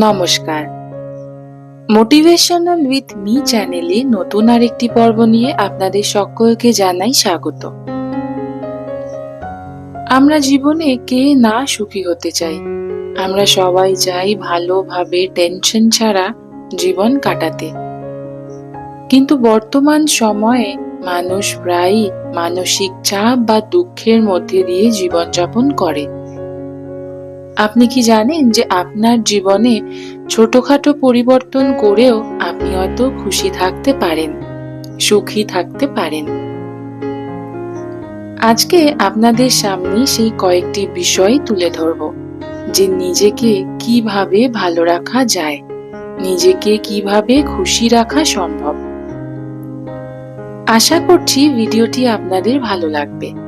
নমস্কার। Motivational with me চ্যানেলে নতুন আরেকটি পর্ব নিয়ে আপনাদের সকলকে জানাই স্বাগত। আমরা জীবনে কে না সুখী হতে চাই, আমরা সবাই চাই ভালোভাবে টেনশন ছাড়া জীবন কাটাতে। কিন্তু বর্তমান সময়ে মানুষ প্রায়ই মানসিক চাপ বা দুঃখের মধ্যে দিয়ে জীবনযাপন করে। আপনি কি জানেন যে আপনার জীবনে ছোটখাটো পরিবর্তন করেও আপনি হয়তো খুশি থাকতে পারেন, সুখী থাকতে পারেন? আজকে আপনাদের সামনে সেই কয়েকটি বিষয় তুলে ধরব, যে নিজেকে কীভাবে ভালো রাখা যায়, নিজেকে কীভাবে খুশি রাখা সম্ভব। আশা করছি ভিডিওটি আপনাদের ভালো লাগবে।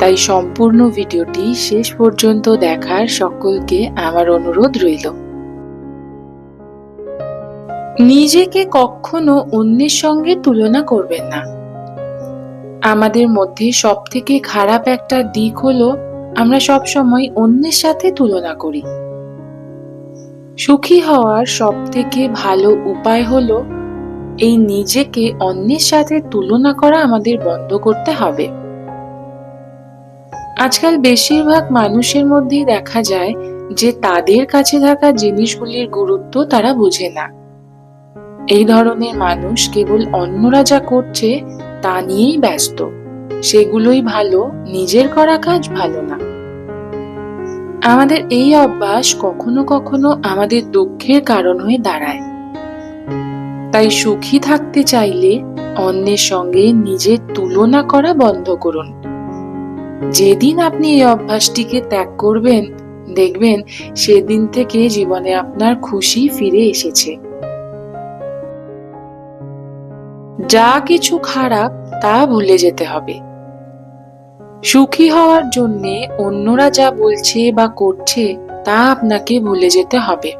তাই সম্পূর্ণ ভিডিওটি শেষ পর্যন্ত দেখার সকলকে আমার অনুরোধ রইল। নিজেকে কখনো অন্যের সঙ্গে তুলনা করবেন না। আমাদের মধ্যে সব থেকে খারাপ একটা দিক হলো আমরা সব সময় অন্যের সাথে তুলনা করি। সুখী হওয়ার সব থেকে ভালো উপায় হলো এই নিজেকে অন্যের সাথে তুলনা করা আমাদের বন্ধ করতে হবে। আজকাল বেশিরভাগ মানুষের মধ্যেই দেখা যায় যে তাদের কাছে থাকা জিনিসগুলির গুরুত্ব তারা বোঝে না। এই ধরনের মানুষ কেবল অন্যরা যা করছে তা নিয়েই ব্যস্ত। সেগুলোই ভালো, নিজের করা কাজ ভালো না। আমাদের এই অভ্যাস কখনো কখনো আমাদের দুঃখের কারণ হয়ে দাঁড়ায়। তাই সুখী থাকতে চাইলে অন্যের সঙ্গে নিজের তুলনা করা বন্ধ করুন। যেদিন আপনি এই অভ্যাসটিকে ত্যাগ করবেন, দেখবেন সেদিন থেকে জীবনে আপনার খুশি ফিরে এসেছে। যা কিছু খারাপ, তা ভুলে যেতে হবে। সুখী হওয়ার জন্যে অন্যরা যা বলছে বা করছে, তা আপনাকে ভুলে যেতে হবে।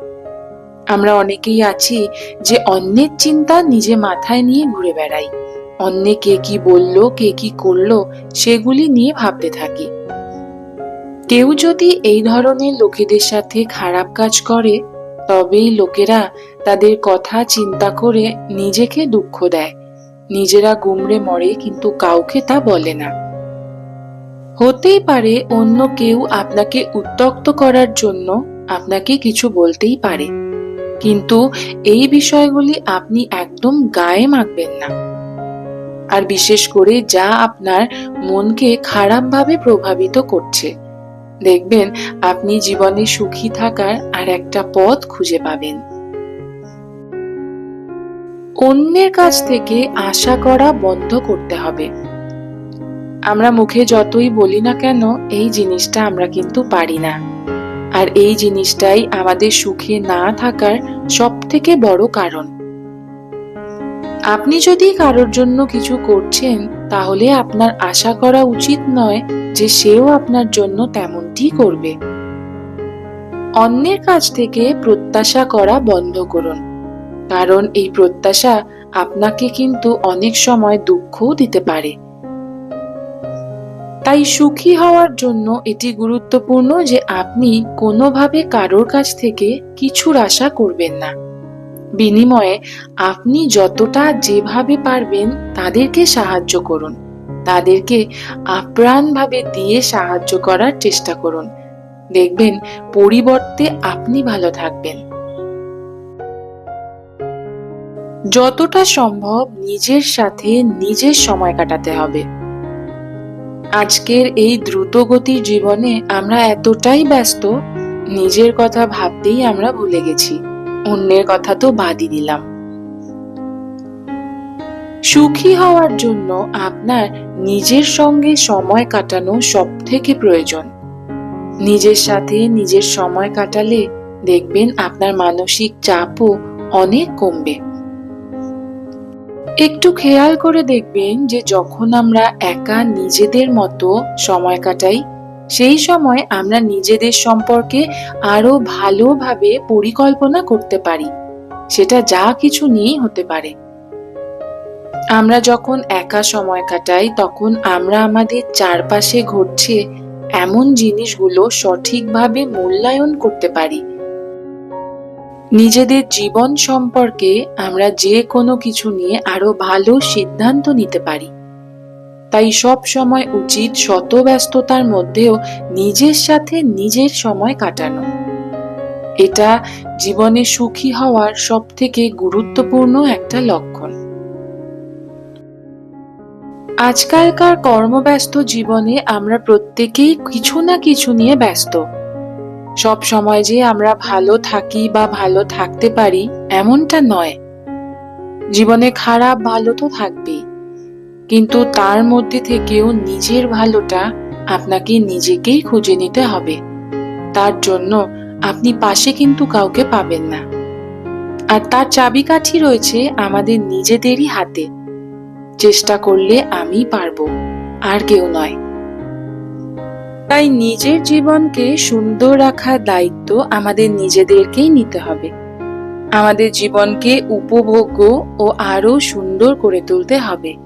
আমরা অনেকেই আছি যে অন্যের চিন্তা নিজে মাথায় নিয়ে ঘুরে বেড়াই। অন্যে কে কি বলল, কে কি করল, সেগুলি নিয়ে ভাবতে থাকি। কেউ যদি এই ধরনের লোকেদের সাথে খারাপ কাজ করে, তবেই লোকেরা তাদের কথা চিন্তা করে নিজেকে দুঃখ দেয়। নিজেরা গুমড়ে মরে কিন্তু কাউকে তা বলে না। হতেই পারে অন্য কেউ আপনাকে উত্তক্ত করার জন্য আপনাকে কিছু বলতেই পারে। কিন্তু এই বিষয়গুলি আপনি একদম গায়ে মাখবেন না। আর বিশেষ করে যা আপনার মনকে খারাপভাবে প্রভাবিত করছে। দেখবেন, আপনি জীবনে সুখী থাকার আর একটা পথ খুঁজে পাবেন। অন্যের কাছ থেকে আশা করা বন্ধ করতে হবে। আমরা মুখে যতই বলি না কেন, এই জিনিসটা আমরা কিন্তু পারি না। আর এই জিনিসটাই আমাদের সুখে না থাকার সব থেকে বড় কারণ। আপনি যদি কারোর জন্য কিছু করছেন, তাহলে আপনার আশা করা উচিত নয় যে সেও আপনার জন্য তেমনটি করবে। অন্যের কাছ থেকে প্রত্যাশা করা বন্ধ করুন, কারণ এই প্রত্যাশা আপনাকে কিন্তু অনেক সময় দুঃখও দিতে পারে। তাই সুখী হওয়ার জন্য এটি গুরুত্বপূর্ণ যে আপনি কোনোভাবে কারোর কাছ থেকে কিছুর আশা করবেন না। বিনিময়ে আপনি যতটা যেভাবে পারবেন তাদেরকে সাহায্য করুন। তাদেরকে আপ্রাণভাবে দিয়ে সাহায্য করার চেষ্টা করুন। দেখবেন পরিবর্তে আপনি ভালো থাকবেন। যতটা সম্ভব নিজের সাথে নিজের সময় কাটাতে হবে। আজকের এই দ্রুতগতির জীবনে আমরা এতটাই ব্যস্ত, নিজের কথা ভাবতেই আমরা ভুলে গেছি। অন্যের কথা তো বাদই দিলাম। সুখী হওয়ার জন্য আপনার নিজের সঙ্গে সময় কাটানো সব থেকে প্রয়োজন। নিজের সাথে নিজের সময় কাটালে দেখবেন আপনার মানসিক চাপও অনেক কমবে। একটু খেয়াল করে দেখবেন যে যখন আমরা একা নিজেদের মতো সময় কাটাই সেই সময় আমরা নিজেদের সম্পর্কে আরও ভালোভাবে পরিকল্পনা করতে পারি। সেটা যা কিছু নিয়েই হতে পারে। আমরা যখন একা সময় কাটাই, তখন আমরা আমাদের চারপাশে ঘটছে এমন জিনিসগুলো সঠিকভাবে মূল্যায়ন করতে পারি। নিজেদের জীবন সম্পর্কে আমরা যে কোনো কিছু নিয়ে আরও ভালো সিদ্ধান্ত নিতে পারি। তাই সব সময় উচিত শত ব্যস্ততার মধ্যেও নিজের সাথে নিজের সময় কাটানো। এটা জীবনে সুখী হওয়ার সব থেকে গুরুত্বপূর্ণ একটা লক্ষণ। আজকালকার কর্মব্যস্ত জীবনে আমরা প্রত্যেকেই কিছু না কিছু নিয়ে ব্যস্ত। সব সময় যে আমরা ভালো থাকি বা ভালো থাকতে পারি, এমনটা নয়। জীবনে খারাপ ভালো তো থাকবেই। কিন্তু তার মধ্যে থেকেও নিজের ভালোটা আপনাকে নিজেকেই খুঁজে নিতে হবে। তার জন্য আপনি পাশে কিন্তু কাউকে পাবেন না। আর তার চাবিকাঠি রয়েছে আমাদের নিজেদেরই হাতে। চেষ্টা করলে আমি পারব, আর কেউ নয়। তাই নিজের জীবনকে সুন্দর রাখার দায়িত্ব আমাদের নিজেদেরকেই নিতে হবে। আমাদের জীবনকে উপভোগ্য ও আরও সুন্দর করে তুলতে হবে।